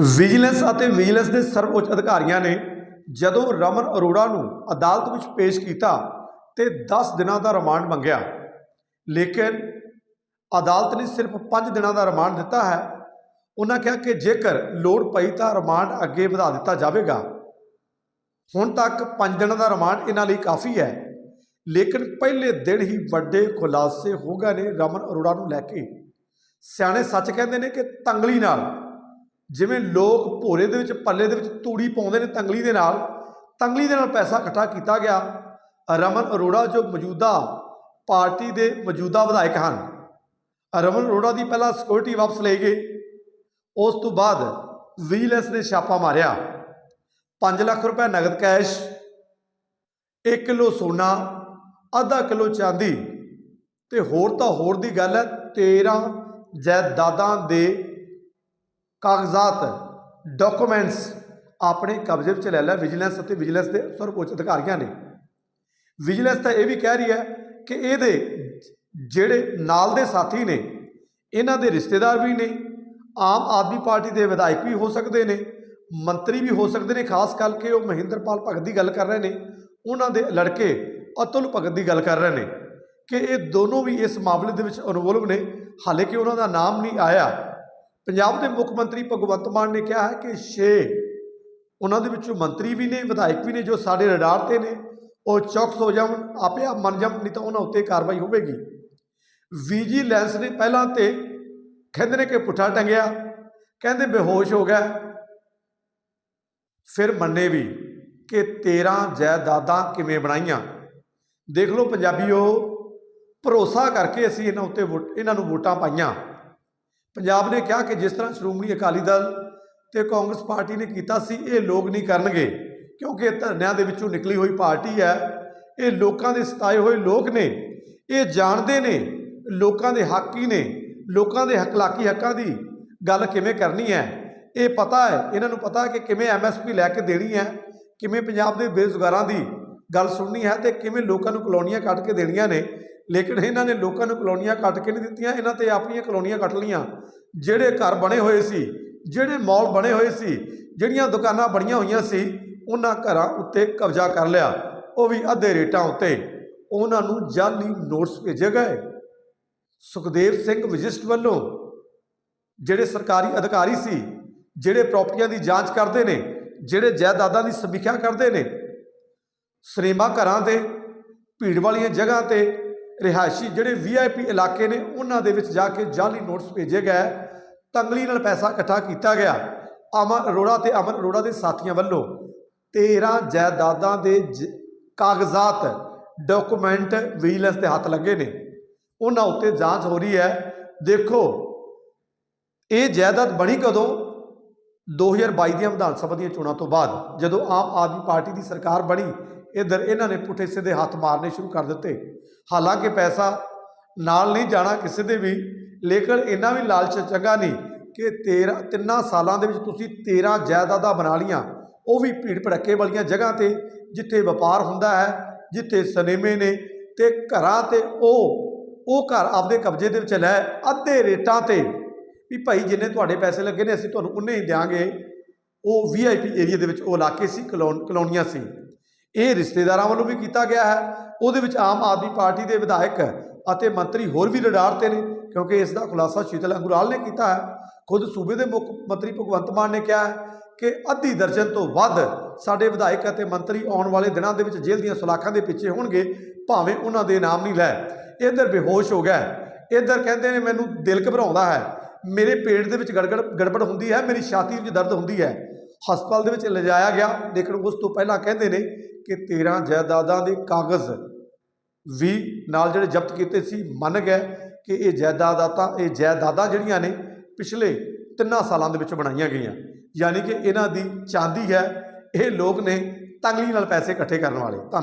Vigilance ਅਤੇ vigilance ਦੇ ਸਰਵਉੱਚ ਅਧਿਕਾਰੀਆਂ ਨੇ ਜਦੋਂ ਰਮਨ ਅਰੋੜਾ ਨੂੰ ਅਦਾਲਤ ਵਿੱਚ ਪੇਸ਼ ਕੀਤਾ ਤੇ 10 ਦਿਨਾਂ ਦਾ ਰਿਮਾਂਡ ਮੰਗਿਆ। ਲੇਕਿਨ ਅਦਾਲਤ ਨੇ ਸਿਰਫ 5 ਦਿਨਾਂ ਦਾ ਰਿਮਾਂਡ ਦਿੱਤਾ ਹੈ। ਉਹਨਾਂ ਕਿਹਾ ਕਿ ਜੇਕਰ ਲੋੜ ਪਈ ਤਾਂ ਰਿਮਾਂਡ ਅੱਗੇ ਵਧਾ ਦਿੱਤਾ ਜਾਵੇਗਾ। ਹੁਣ ਤੱਕ 5 ਦਿਨਾਂ ਦਾ ਰਿਮਾਂਡ ਇਹਨਾਂ ਲਈ ਕਾਫੀ ਹੈ। ਲੇਕਿਨ ਪਹਿਲੇ ਦਿਨ ਹੀ ਵੱਡੇ ਖੁਲਾਸੇ ਹੋ ਗਏ ਨੇ ਰਮਨ ਅਰੋੜਾ ਨੂੰ ਲੈ ਕੇ। ਸਿਆਣੇ ਸੱਚ ਕਹਿੰਦੇ ਨੇ ਕਿ ਤੰਗਲੀ ਨਾਲ ਜਿਵੇਂ ਲੋਕ ਭੋਰੇ ਦੇ ਵਿੱਚ, ਪੱਲੇ ਦੇ ਵਿੱਚ ਤੂੜੀ ਪਾਉਂਦੇ ਨੇ ਤੰਗਲੀ ਦੇ ਨਾਲ, ਤੰਗਲੀ ਦੇ ਨਾਲ ਪੈਸਾ ਇਕੱਠਾ ਕੀਤਾ ਗਿਆ। ਰਮਨ ਅਰੋੜਾ ਜੋ ਮੌਜੂਦਾ ਪਾਰਟੀ ਦੇ ਮੌਜੂਦਾ ਵਿਧਾਇਕ ਹਨ। ਰਮਨ ਅਰੋੜਾ ਦੀ ਪਹਿਲਾਂ ਸਿਕਿਉਰਿਟੀ ਵਾਪਸ ਲਈ ਗਈ। ਉਸ ਤੋਂ ਬਾਅਦ ਵਿਜੀਲੈਂਸ ਨੇ ਛਾਪਾ ਮਾਰਿਆ। 5 ਲੱਖ ਰੁਪਏ ਨਗਦ ਕੈਸ਼ 1 ਕਿਲੋ ਸੋਨਾ, ਅੱਧਾ ਕਿਲੋ ਚਾਂਦੀ ਤੇ ਹੋਰ ਤਾਂ ਹੋਰ ਦੀ ਗੱਲ ਹੈ 13 ਜਾਇਦਾਦਾਂ ਦੇ ਕਾਗਜ਼ਾਤ ਡਾਕੂਮੈਂਟਸ ਆਪਣੇ ਕਬਜ਼ੇ ਵਿੱਚ ਲੈ ਲਿਆ ਵਿਜੀਲੈਂਸ ਅਤੇ ਵਿਜੀਲੈਂਸ ਦੇ ਸਰਵਉੱਚ ਅਧਿਕਾਰੀਆਂ ਨੇ। ਵਿਜੀਲੈਂਸ ਤਾਂ ਇਹ ਵੀ ਕਹਿ ਰਹੀ ਹੈ ਕਿ ਇਹਦੇ ਜਿਹੜੇ ਨਾਲ ਦੇ ਸਾਥੀ ਨੇ, ਇਹਨਾਂ ਦੇ ਰਿਸ਼ਤੇਦਾਰ ਵੀ ਨੇ, ਆਮ ਆਦਮੀ ਪਾਰਟੀ ਦੇ ਵਿਧਾਇਕ ਵੀ ਹੋ ਸਕਦੇ ਨੇ, ਮੰਤਰੀ ਵੀ ਹੋ ਸਕਦੇ ਨੇ, ਖਾਸ ਕਰਕੇ ਉਹ ਮਹਿੰਦਰਪਾਲ ਭਗਤ ਦੀ ਗੱਲ ਕਰ ਰਹੇ ਨੇ, ਉਹਨਾਂ ਦੇ ਲੜਕੇ ਅਤੁਲ ਭਗਤ ਦੀ ਗੱਲ ਕਰ ਰਹੇ ਨੇ ਕਿ ਇਹ ਦੋਨੋਂ ਵੀ ਇਸ ਮਾਮਲੇ ਦੇ ਵਿੱਚ ਇਨਵੋਲਵ ਨੇ, ਹਾਲੇ ਕਿ ਉਹਨਾਂ ਦਾ ਨਾਮ ਨਹੀਂ ਆਇਆ। ਪੰਜਾਬ ਦੇ ਮੁੱਖ ਮੰਤਰੀ ਭਗਵੰਤ ਮਾਨ ਨੇ ਕਿਹਾ ਹੈ ਕਿ 6 ਉਹਨਾਂ ਦੇ ਵਿੱਚੋਂ ਮੰਤਰੀ ਵੀ ਨੇ, ਵਿਧਾਇਕ ਵੀ ਨੇ ਜੋ ਸਾਡੇ ਰਡਾਰ ਤੇ ਨੇ। ਉਹ ਚੌਕਸ ਹੋ ਜਾਣ, ਆਪੇ ਆਪ ਮੰਨ ਜਾਣ ਨਹੀਂ ਤਾਂ ਉਹਨਾਂ ਉੱਤੇ ਕਾਰਵਾਈ ਹੋਵੇਗੀ। ਵਿਜੀਲੈਂਸ ਨੇ ਪਹਿਲਾਂ ਤੇ ਕਹਿੰਦੇ ਨੇ ਕਿ ਪੁੱਠਾ ਟੰਗਿਆ, ਕਹਿੰਦੇ ਬੇਹੋਸ਼ ਹੋ ਗਿਆ। ਫਿਰ ਮੰਨੇ ਵੀ ਕਿ 13 ਜਾਇਦਾਦਾਂ ਕਿਵੇਂ ਬਣਾਈਆਂ। ਦੇਖ ਲਓ ਪੰਜਾਬੀਓ, ਭਰੋਸਾ ਕਰਕੇ ਅਸੀਂ ਇਹਨਾਂ ਉੱਤੇ ਵੋਟ ਇਹਨਾਂ ਨੂੰ ਵੋਟਾਂ ਪਾਈਆਂ। ਪੰਜਾਬ ਨੇ ਕਿਹਾ ਕਿ ਜਿਸ ਤਰ੍ਹਾਂ ਸ਼੍ਰੋਮਣੀ ਅਕਾਲੀ ਦਲ ਤੇ ਕਾਂਗਰਸ ਪਾਰਟੀ ਨੇ ਕੀਤਾ ਸੀ, ਇਹ ਲੋਕ ਨਹੀਂ ਕਰਨਗੇ, ਕਿਉਂਕਿ ਇਹ ਧਰਨਿਆਂ ਦੇ ਵਿੱਚੋਂ ਨਿਕਲੀ ਹੋਈ ਪਾਰਟੀ ਹੈ। ਇਹ ਲੋਕਾਂ ਦੇ ਸਤਾਏ ਹੋਏ ਲੋਕ ਨੇ, ਇਹ ਜਾਣਦੇ ਨੇ, ਲੋਕਾਂ ਦੇ ਹੱਕ ਹੀ ਨੇ, ਲੋਕਾਂ ਦੇ ਹਕਲਾਕੀ ਹੱਕਾਂ ਦੀ ਗੱਲ ਕਿਵੇਂ ਕਰਨੀ ਹੈ। ਇਹ ਪਤਾ ਹੈ, ਇਹਨਾਂ ਨੂੰ ਪਤਾ ਹੈ ਕਿ ਕਿਵੇਂ ਐਮਐਸਪੀ ਲੈ ਕੇ ਦੇਣੀ ਹੈ, ਕਿਵੇਂ ਪੰਜਾਬ ਦੇ ਬੇਰੁਜ਼ਗਾਰਾਂ ਦੀ ਗੱਲ ਸੁਣਨੀ ਹੈ ਤੇ ਕਿਵੇਂ ਲੋਕਾਂ ਨੂੰ ਕਲੋਨੀਆਂ ਕੱਟ ਕੇ ਦੇਣੀਆਂ ਨੇ। ਲੇਕਿਨ ਇਹਨਾਂ ਨੇ ਲੋਕਾਂ ਨੂੰ ਕਲੋਨੀਆਂ ਕੱਟ ਕੇ ਨਹੀਂ ਦਿੱਤੀਆਂ, ਇਹਨਾਂ ਤੇ ਆਪਣੀਆਂ ਕਲੋਨੀਆਂ ਕੱਟ ਲਈਆਂ। ਜਿਹੜੇ ਘਰ ਬਣੇ ਹੋਏ ਸੀ, ਜਿਹੜੇ ਮਾਲ ਬਣੇ ਹੋਏ ਸੀ, ਜਿਹੜੀਆਂ ਦੁਕਾਨਾਂ ਬਣੀਆਂ ਹੋਈਆਂ ਸੀ, ਉਹਨਾਂ ਘਰਾਂ ਉੱਤੇ ਕਬਜ਼ਾ ਕਰ ਲਿਆ। ਉਹ ਵੀ ਅੱਧੇ ਰੇਟਾਂ ਉੱਤੇ। ਉਹਨਾਂ ਨੂੰ ਜਾਲੀ ਨੋਟਸ ਭੇਜੇ ਗਏ। ਸੁਖਦੇਵ ਸਿੰਘ ਵਜਿਸ਼ਟ ਵੱਲੋਂ ਜਿਹੜੇ ਸਰਕਾਰੀ ਅਧਿਕਾਰੀ ਸੀ, ਜਿਹੜੇ ਪ੍ਰਾਪਰਟੀਆਂ ਦੀ ਜਾਂਚ ਕਰਦੇ ਨੇ, ਜਿਹੜੇ ਜਾਇਦਾਦਾਂ ਦੀ ਸਮੀਖਿਆ ਕਰਦੇ ਨੇ, ਸਿਨੇਮਾ ਘਰਾਂ ਤੇ, ਭੀੜ ਵਾਲੀਆਂ ਜਗ੍ਹਾ ਤੇ ਰਿਹਾਇਸ਼ੀ ਜਿਹੜੇ ਵੀਆਈਪੀ ਇਲਾਕੇ ਨੇ, ਉਹਨਾਂ ਦੇ ਵਿੱਚ ਜਾ ਕੇ ਜਾਲੀ ਨੋਟਸ ਭੇਜੇ ਗਏ। ਤੰਗਲੀ ਨਾਲ ਪੈਸਾ ਇਕੱਠਾ ਕੀਤਾ ਗਿਆ। ਅਮਨ ਅਰੋੜਾ ਤੇ ਅਮਨ ਅਰੋੜਾ ਦੇ ਸਾਥੀਆਂ ਵੱਲੋਂ 13 ਜਾਇਦਾਦਾਂ ਦੇ ਜ- ਕਾਗਜ਼ਾਤ, ਡਾਕੂਮੈਂਟ, ਵਿਜੀਲੈਂਸ ਦੇ ਹੱਥ ਲੱਗੇ ਨੇ। ਉਹਨਾਂ ਉੱਤੇ ਜਾਂਚ ਹੋ ਰਹੀ ਹੈ। ਦੇਖੋ, ਇਹ ਜਾਇਦਾਦ ਬਣੀ ਕਦੋਂ? 2022 ਦੀਆਂ ਵਿਧਾਨ ਸਭਾ ਦੀਆਂ ਚੋਣਾਂ ਤੋਂ ਬਾਅਦ, ਜਦੋਂ ਆਮ ਆਦਮੀ ਪਾਰਟੀ ਦੀ ਸਰਕਾਰ ਬਣੀ ਇੱਧਰ ਇਹਨਾਂ ਨੇ ਪੁੱਠੇ ਸਿੱਧੇ ਹੱਥ ਮਾਰਨੇ ਸ਼ੁਰੂ ਕਰ ਦਿੱਤੇ। ਹਾਲਾਂਕਿ ਪੈਸਾ ਨਾਲ ਨਹੀਂ ਜਾਣਾ ਕਿਸੇ ਦੇ ਵੀ, ਲੇਕਿਨ ਇਹਨਾਂ ਵੀ ਲਾਲਚ ਚੰਗਾ ਨਹੀਂ ਕਿ 13 ਤਿੰਨਾਂ ਸਾਲਾਂ ਦੇ ਵਿੱਚ ਤੁਸੀਂ 13 ਜਾਇਦਾਦਾਂ ਬਣਾ ਲੀਆਂ ਉਹ ਵੀ ਭੀੜ ਭੜੱਕੇ ਵਾਲੀਆਂ ਜਗ੍ਹਾ ਤੇ, ਜਿੱਥੇ ਵਪਾਰ ਹੁੰਦਾ ਹੈ, ਜਿੱਥੇ ਸਿਨੇਮੇ ਨੇ ਤੇ ਘਰਾਂ ਤੇ ਉਹ ਉਹ ਘਰ ਆਪਦੇ ਕਬਜ਼ੇ ਦੇ ਵਿੱਚ ਲੈ ਅੱਧੇ ਰੇਟਾਂ ਤੇ। ਵੀ ਭਾਈ ਜਿੰਨੇ ਤੁਹਾਡੇ ਪੈਸੇ ਲੱਗੇ ਨੇ, ਅਸੀਂ ਤੁਹਾਨੂੰ ਉਨੇ ਹੀ ਦਿਆਂਗੇ। ਉਹ ਵੀਆਈਪੀ ਏਰੀਆ ਦੇ ਵਿੱਚ ਉਹ ਇਲਾਕੇ ਸੀ ਕਲੋਨ ਕਲੋਨੀਆਂ ਸੀ। ਇਹ ਰਿਸ਼ਤੇਦਾਰਾਂ ਵੱਲੋਂ ਵੀ ਕੀਤਾ ਗਿਆ ਹੈ। ਉਹਦੇ ਵਿੱਚ ਆਮ ਆਦਮੀ ਪਾਰਟੀ ਦੇ ਵਿਧਾਇਕ ਅਤੇ ਮੰਤਰੀ ਹੋਰ ਵੀ ਲੜਾਰ ਤੇ ਨੇ, ਕਿਉਂਕਿ ਇਸ ਦਾ ਖੁਲਾਸਾ ਸ਼ੀਤਲ ਅੰਗੁਰਾਲ ਨੇ ਕੀਤਾ ਹੈ। ਖੁਦ ਸੂਬੇ ਦੇ ਮੁੱਖ ਮੰਤਰੀ ਭਗਵੰਤ ਮਾਨ ਨੇ ਕਿਹਾ ਹੈ ਕਿ ਅੱਧੀ ਦਰਜਨ ਤੋਂ ਵੱਧ ਸਾਡੇ ਵਿਧਾਇਕ ਅਤੇ ਮੰਤਰੀ ਆਉਣ ਵਾਲੇ ਦਿਨਾਂ ਦੇ ਵਿੱਚ ਜੇਲ੍ਹ ਦੀਆਂ ਸਲਾਖਾਂ ਦੇ ਪਿੱਛੇ ਹੋਣਗੇ, ਭਾਵੇਂ ਉਹਨਾਂ ਦੇ ਨਾਮ ਨਹੀਂ ਲੈ। ਇੱਧਰ ਬੇਹੋਸ਼ ਹੋ ਗਿਆ ਇੱਧਰ ਕਹਿੰਦੇ ਨੇ, ਮੈਨੂੰ ਦਿਲ ਘਬਰਾਉਂਦਾ ਹੈ। ਮੇਰੇ ਪੇਟ ਦੇ ਵਿੱਚ ਗੜਗੜ, ਗੜਬੜ ਹੁੰਦੀ ਹੈ, ਮੇਰੀ ਛਾਤੀ ਵਿੱਚ ਦਰਦ ਹੁੰਦੀ ਹੈ। ਹਸਪਤਾਲ ਦੇ ਵਿੱਚ ਲਿਜਾਇਆ ਗਿਆ। ਲੇਕਿਨ ਉਸ ਤੋਂ ਪਹਿਲਾਂ ਕਹਿੰਦੇ ਨੇ ਕਿ 13 ਜਾਇਦਾਦਾਂ ਦੇ ਕਾਗਜ਼ ਵੀ ਨਾਲ ਜਿਹੜੇ ਜ਼ਬਤ ਕੀਤੇ ਸੀ, ਮੰਨ ਗਏ ਕਿ ਇਹ ਜਾਇਦਾਦਾਂ ਤਾਂ ਇਹ ਜਾਇਦਾਦਾਂ ਜਿਹੜੀਆਂ ਨੇ ਪਿਛਲੇ ਤਿੰਨਾਂ ਸਾਲਾਂ ਦੇ ਵਿੱਚ ਬਣਾਈਆਂ ਗਈਆਂ। ਯਾਨੀ ਕਿ ਇਹਨਾਂ ਦੀ ਚਾਂਦੀ ਹੈ, ਇਹ ਲੋਕ ਨੇ ਤੰਗਲੀ ਨਾਲ ਪੈਸੇ ਇਕੱਠੇ ਕਰਨ ਵਾਲੇ। ਧੰਨ